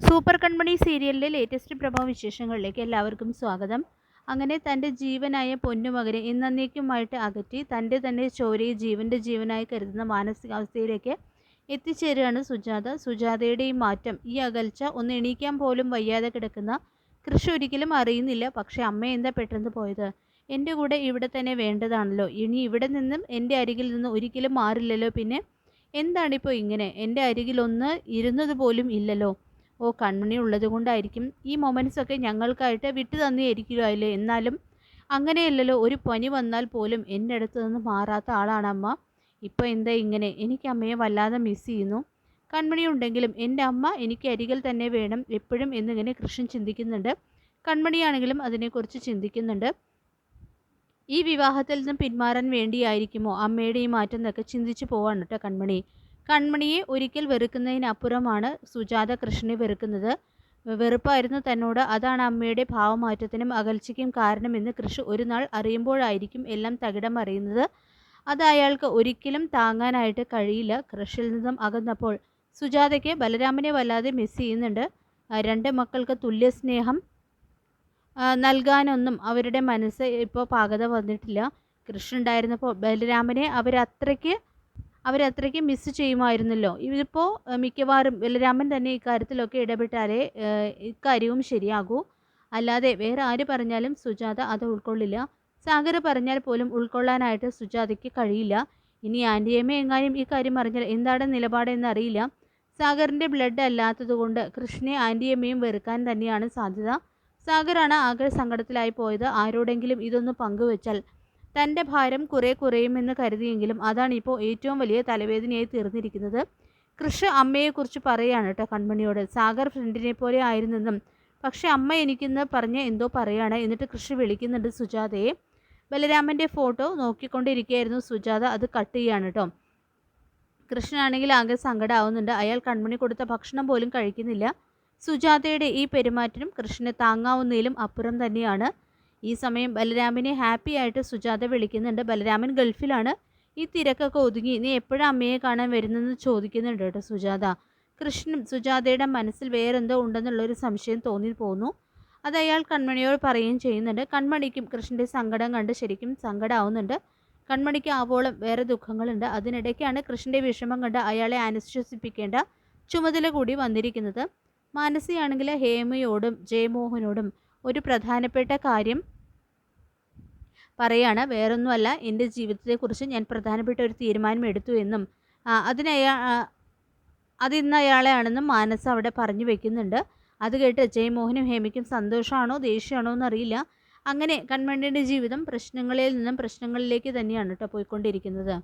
Super കൺമണി സീരിയലിലെ latest പ്രഭവ വിശേഷങ്ങളിലേക്ക് എല്ലാവർക്കും സ്വാഗതം. അങ്ങനെ തന്റെ ജീവനായ പൊന്നുമകനെ എന്നേക്കുമായിട്ട് അകറ്റി തന്റെ തന്നെ ചോരയെ ജീവന്റെ ജീവനായി കരുതുന്ന മാനസികാവസ്ഥയിലേക്ക് എത്തിച്ചേരുകയാണ് സുജാത. സുജാതയുടെ ഈ മാറ്റം ഈ അകൽച്ച ഒന്ന് എണീക്കാൻ പോലും വയ്യാതെ കിടക്കുന്ന കൃഷി ഒരിക്കലും അറിയുന്നില്ല. പക്ഷേ അമ്മ എന്താ പെട്ടെന്ന് പോയത്? എന്റെ കൂടെ ഇവിടെ തന്നെ വേണ്ടതാണല്ലോ. ഇനി ഇവിടെ നിന്നും എന്റെ അരികിൽ നിന്ന് ഒരിക്കലും മാറില്ലല്ലോ പിന്നെ? എന്താണിപ്പോൾ ഇങ്ങനെ? എന്റെ അരികിലൊന്ന് ഇരുന്നത് പോലും ഇല്ലല്ലോ. ഓ കൺമണി ഉള്ളത് കൊണ്ടായിരിക്കും ഈ മൊമെൻസൊക്കെ ഞങ്ങൾക്കായിട്ട് വിട്ടു തന്നെയായിരിക്കുമല്ലേ എന്നാലും അങ്ങനെയല്ലല്ലോ ഒരു പനി വന്നാൽ പോലും എന്റെ അടുത്ത് നിന്ന് മാറാത്ത ആളാണ് അമ്മ. ഇപ്പോൾ എന്താ ഇങ്ങനെ? എനിക്ക് അമ്മയെ വല്ലാതെ മിസ് ചെയ്യുന്നു. കൺമണി ഉണ്ടെങ്കിലും എന്റെ അമ്മ എനിക്ക് അരികിൽ തന്നെ വേണം എപ്പോഴും എന്നിങ്ങനെ കൃഷ്ണൻ ചിന്തിക്കുന്നുണ്ട്. കൺമണിയാണെങ്കിലും അതിനെക്കുറിച്ച് ചിന്തിക്കുന്നുണ്ട്. ഈ വിവാഹത്തിൽ നിന്ന് പിന്മാറാൻ വേണ്ടിയായിരിക്കുമോ അമ്മയുടെ ഈ മാറ്റം എന്നൊക്കെ ചിന്തിച്ചു പോവാണ് കേട്ടോ കൺമണി കൺമണിയെ ഒരിക്കൽ വെറുക്കുന്നതിനപ്പുറമാണ് സുജാത കൃഷ്ണനെ വെറുക്കുന്നത്. വെറുപ്പായിരുന്നു തന്നോട്. അതാണ് അമ്മയുടെ ഭാവമാറ്റത്തിനും അകൽച്ചയ്ക്കും കാരണമെന്ന് കൃഷി ഒരു നാൾ അറിയുമ്പോഴായിരിക്കും എല്ലാം തകിടം അറിയുന്നത് അത് അയാൾക്ക് ഒരിക്കലും താങ്ങാനായിട്ട് കഴിയില്ല. കൃഷിയിൽ നിന്നും അകന്നപ്പോൾ സുജാതയ്ക്ക് ബലരാമനെ വല്ലാതെ മിസ് ചെയ്യുന്നുണ്ട്. രണ്ട് മക്കൾക്ക് തുല്യ സ്നേഹം നൽകാനൊന്നും അവരുടെ മനസ്സ് ഇപ്പോൾ പാകത വന്നിട്ടില്ല. കൃഷ്ണൻ ഉണ്ടായിരുന്നപ്പോൾ ബലരാമനെ അവരത്രയ്ക്ക് അവരത്രയ്ക്ക് മിസ് ചെയ്യുമായിരുന്നല്ലോ. ഇതിപ്പോൾ മിക്കവാറും ബലരാമൻ തന്നെ ഇക്കാര്യത്തിലൊക്കെ ഇടപെട്ടാലേ ഇക്കാര്യവും ശരിയാകൂ. അല്ലാതെ വേറെ ആര് പറഞ്ഞാലും സുജാത അത് ഉൾക്കൊള്ളില്ല. സാഗർ പറഞ്ഞാൽ പോലും ഉൾക്കൊള്ളാനായിട്ട് സുജാതയ്ക്ക് കഴിയില്ല. ഇനി ആന്റിയമ്മ എങ്ങാനും ഈ കാര്യം അറിഞ്ഞാൽ എന്താണ് നിലപാടെന്ന് അറിയില്ല സാഗറിന്റെ ബ്ലഡ് അല്ലാത്തതുകൊണ്ട് കൃഷ്ണനെ ആന്റിയമ്മയും വെറുക്കാൻ തന്നെയാണ് സാധ്യത. സാഗറാണ് ആകെ സങ്കടത്തിലായി പോയത്. ആരോടെങ്കിലും ഇതൊന്ന് പങ്കുവെച്ചാൽ തന്റെ ഭാരം കുറേ കുറയുമെന്ന് കരുതിയെങ്കിലും അതാണ് ഇപ്പോൾ ഏറ്റവും വലിയ തലവേദനയായി തീർന്നിരിക്കുന്നത്. കൃഷ് അമ്മയെക്കുറിച്ച് പറയുകയാണ് കേട്ടോ കൺമണിയോട്. സാഗർ ഫ്രണ്ടിനെ പോലെ ആയിരുന്നെന്നും പക്ഷേ അമ്മ എനിക്കിന്ന് പറഞ്ഞ് എന്തോ പറയാണ്. എന്നിട്ട് കൃഷി വിളിക്കുന്നുണ്ട് സുജാതയെ. ബലരാമന്റെ ഫോട്ടോ നോക്കിക്കൊണ്ടിരിക്കുകയായിരുന്നു സുജാത. അത് കട്ട് ചെയ്യാണ് കേട്ടോ. കൃഷ്ണനാണെങ്കിൽ ആകെ സങ്കടമാവുന്നുണ്ട് അയാൾ കൺമണി കൊടുത്ത ഭക്ഷണം പോലും കഴിക്കുന്നില്ല. സുജാതയുടെ ഈ പെരുമാറ്റം കൃഷ്ണനെ താങ്ങാവുന്നതിലും അപ്പുറം തന്നെയാണ്. ഈ സമയം ബലരാമിനെ ഹാപ്പി ആയിട്ട് സുജാത വിളിക്കുന്നുണ്ട്. ബലരാമൻ ഗൾഫിലാണ്. ഈ തിരക്കൊക്കെ ഒതുങ്ങി. നീ എപ്പോഴാണ് അമ്മയെ കാണാൻ വരുന്നതെന്ന് ചോദിക്കുന്നുണ്ട് കേട്ടോ സുജാത. കൃഷ്ണൻ സുജാതയുടെ മനസ്സിൽ വേറെന്തോ ഉണ്ടെന്നുള്ളൊരു സംശയം തോന്നി പോന്നു. അത് അയാൾ കൺമണിയോട് പറയുകയും ചെയ്യുന്നുണ്ട്. കൺമണിക്കും കൃഷ്ണന്റെ സങ്കടം കണ്ട് ശരിക്കും സങ്കടമാവുന്നുണ്ട് കൺമണിക്ക് ആവോളം വേറെ ദുഃഖങ്ങളുണ്ട്. അതിനിടയ്ക്കാണ് കൃഷ്ണന്റെ വിഷമം കണ്ട് അയാളെ അനുശ്വസിപ്പിക്കേണ്ട ചുമതല കൂടി വന്നിരിക്കുന്നത്. മാനസിയാണെങ്കിൽ ഹേമയോടും ജയമോഹനോടും ഒരു പ്രധാനപ്പെട്ട കാര്യം പറയാണ് വേറൊന്നുമല്ല എന്റെ ജീവിതത്തെക്കുറിച്ച് ഞാൻ പ്രധാനപ്പെട്ട ഒരു തീരുമാനം എടുത്തു എന്നും അതിനയാ അതിന്ന് അയാളെയാണെന്നും മാനസ് അവിടെ പറഞ്ഞു വെക്കുന്നുണ്ട്. അത് കേട്ട് ജയമോഹനും ഹേമയ്ക്കും സന്തോഷമാണോ ദേഷ്യമാണോ എന്നറിയില്ല. അങ്ങനെ കൺമണിയുടെ ജീവിതം പ്രശ്നങ്ങളിൽ നിന്നും പ്രശ്നങ്ങളിലേക്ക് തന്നെയാണ് കേട്ടോ പോയിക്കൊണ്ടിരിക്കുന്നത്.